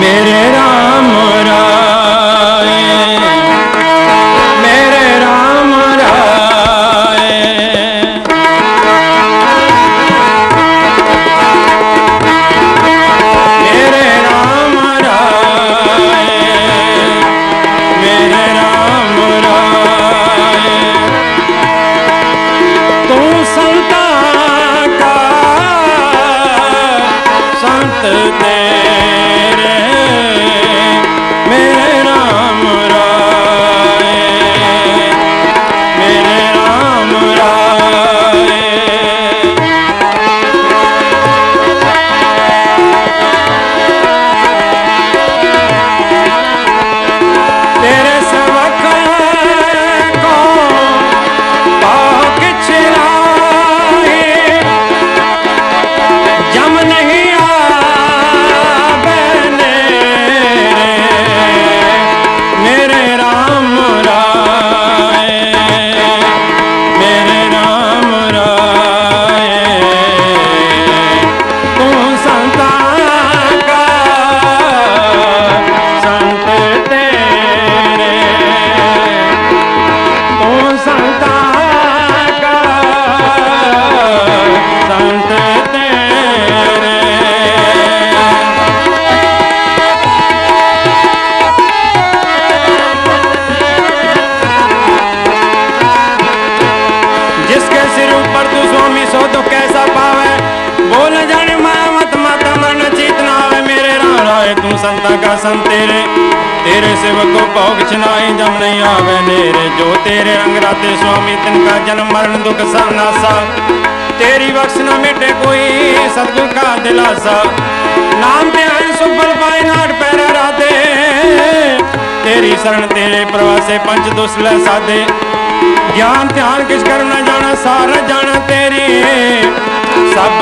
मेरे राम ਲਾਗਾ ਸੰਨ ਤੇਰੇ ਤੇਰੇ ਸੇਵਕੋ ਭੋਗ ਛਨਾਏ ਜਮ ਨਹੀਂ ਆਵੇ ਨੇਰੇ। ਜੋ ਤੇਰੇ ਰੰਗ ਰਾਤੇ ਸੁਆਮੀ, ਤਿਨ ਕਾ ਜਨਮ ਮਰਨ ਦੁਖ ਸਭ ਨਾਸਾ ਤੇਰੀ ਬਖਸ਼ ਨਾ ਮਿਟੇ ਕੋਈ ਸਤਗੁਰ ਕਾ ਦਿਲਾਸਾ। ਨਾਮ ਤੇ ਆਏ ਸੁਫਲ ਪਾਏ ਨਾੜ ਪੈਰਾ ਰਾਤੇ। ਤੇਰੀ ਸ਼ਰਨ ਤੇਰੇ ਪ੍ਰਵਾਸੇ ਪੰਜ ਦੁਸ ਲੈ ਸਾਦੇ। ਗਿਆਨ ਧਿਆਨ ਕਿਛ ਕਰਮ ਜਾਣਾ, ਸਾਰਾ ਜਾਣਾ ਤੇਰੀ। ਸਭ